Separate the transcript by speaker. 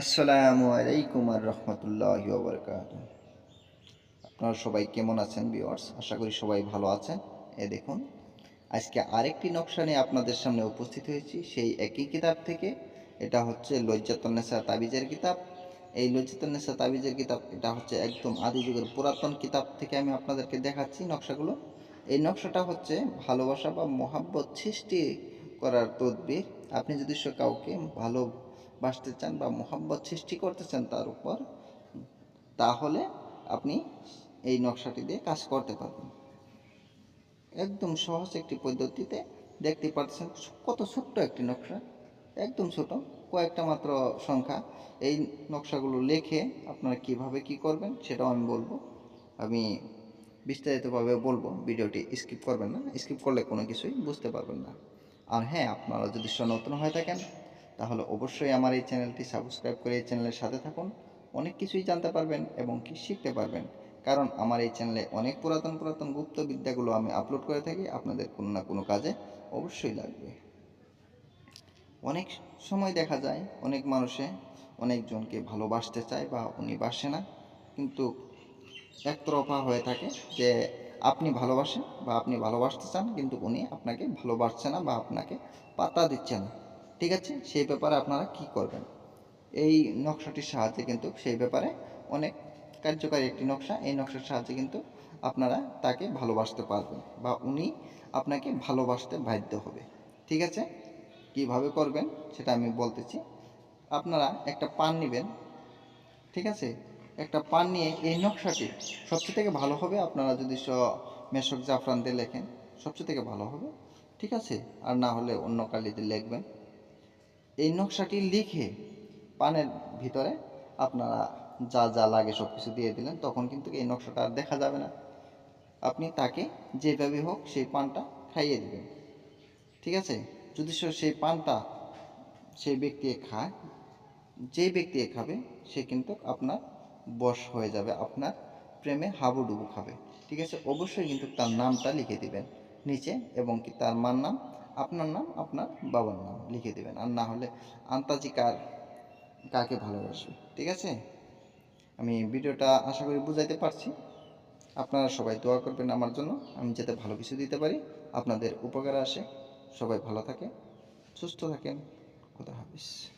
Speaker 1: আসসালামু আলাইকুম আর রহমতুল্লাহ বরকাত আপনারা সবাই কেমন আছেন ভিউয়ার্স আশা করি সবাই ভালো আছেন। এ দেখুন, আজকে আরেকটি নকশা নিয়ে আপনাদের সামনে উপস্থিত হয়েছি। সেই একই কিতাব থেকে, এটা হচ্ছে লজ্জাতন্নেসা তাবিজের কিতাব। এই লজ্জাতন্নেসা তাবিজের কিতাব, এটা হচ্ছে একদম আদি যুগের পুরাতন কিতাব থেকে আমি আপনাদেরকে দেখাচ্ছি নকশাগুলো। এই নকশাটা হচ্ছে ভালোবাসা বা মহাব্বত সৃষ্টি করার তদবির। আপনি যদি কাউকে ভালো বাসতে চান বা মোহাব্বত সৃষ্টি করতে চান তার উপর, তাহলে আপনি এই নকশাটি দিয়ে কাজ করতে পারবেন। একদম সহজ একটি পদ্ধতিতে দেখতে পাচ্ছেন কত ছোট্ট একটি নকশা, একদম ছোট, কয়েকটা মাত্র সংখ্যা। এই নকশাগুলো লিখে আপনারা কীভাবে কি করবেন সেটাও আমি বলব। আমি বিস্তারিতভাবে বলব, ভিডিওটি স্কিপ করবেন না, স্কিপ করলে কোনো কিছুই বুঝতে পারবেন না। আর হ্যাঁ আপনারা যদি নতুন হয়ে থাকেন তাহলে অবশ্যই আমার এই চ্যানেলটি সাবস্ক্রাইব করে এই চ্যানেলের সাথে থাকুন। অনেক কিছুই জানতে পারবেন এবং কি শিখতে পারবেন। কারণ আমার এই চ্যানেলে অনেক পুরাতন পুরাতন গুপ্ত বিদ্যাগুলো আমি আপলোড করে থাকি। আপনাদের কোনো না কোনো কাজে অবশ্যই লাগবে। অনেক সময় দেখা যায় অনেক মানুষে অনেকজনকে ভালোবাসতে চায় বা উনি বাসে না। কিন্তু একতরফা হয়ে থাকে যে আপনি ভালোবাসেন বা আপনি ভালোবাসতে চান, কিন্তু উনি আপনাকে ভালোবাসছে না বা আপনাকে পাত্তা দিচ্ছে না। ঠিক আছে? সেই ব্যাপারে আপনারা কি করবেন? এই নকশাটির সাহায্যে কিন্তু সেই ব্যাপারে অনেক কার্যকারী একটি নকশা। এই নকশার সাহায্যে কিন্তু আপনারা তাকে ভালোবাসতে পারবেন বা উনি আপনাকে ভালোবাসতে বাধ্য হবে। ঠিক আছে? কীভাবে করবেন সেটা আমি বলতেছি। আপনারা একটা পান নেবেন। ঠিক আছে? একটা পান নিয়ে এই নকশাটি সবচেয়ে থেকে ভালো হবে আপনারা যদি স মেশক জাফরান দিয়ে লেখেন, সবচেয়ে থেকে ভালো হবে। ঠিক আছে? আর না হলে অন্য কালিতে লিখবেন। এই নকশাটি লিখে পানের ভিতরে আপনারা যা যা লাগে সব কিছু দিয়ে দিলেন, তখন কিন্তু এই নকশাটা আর দেখা যাবে না। আপনি তাকে যেভাবে হোক সেই পানটা খাইয়ে দিবেন। ঠিক আছে? যদি সেই পানটা সেই ব্যক্তি খায় যেই ব্যক্তি খাবে, সে কিন্তু আপনার বশ হয়ে যাবে, আপনার প্রেমে হাবুডুবু খাবে। ঠিক আছে? অবশ্যই কিন্তু তার নামটা লিখে দিবেন, নিচে এবং কি তার মার নাম আপনার নাম, আপনার বাবার নাম লিখে দেবেন। আর না হলে আন্তাজি কার, কাকে ভালোবাসে ঠিক আছে? আমি ভিডিওটা আশা করি বুঝাইতে পারছি। আপনারা সবাই দোয়া করবেন আমার জন্য। আমি যাতে ভালো কিছু দিতে পারি, আপনাদের উপকারে আসে। সবাই ভালো থাকে সুস্থ থাকেন। খোদা হাফিজ।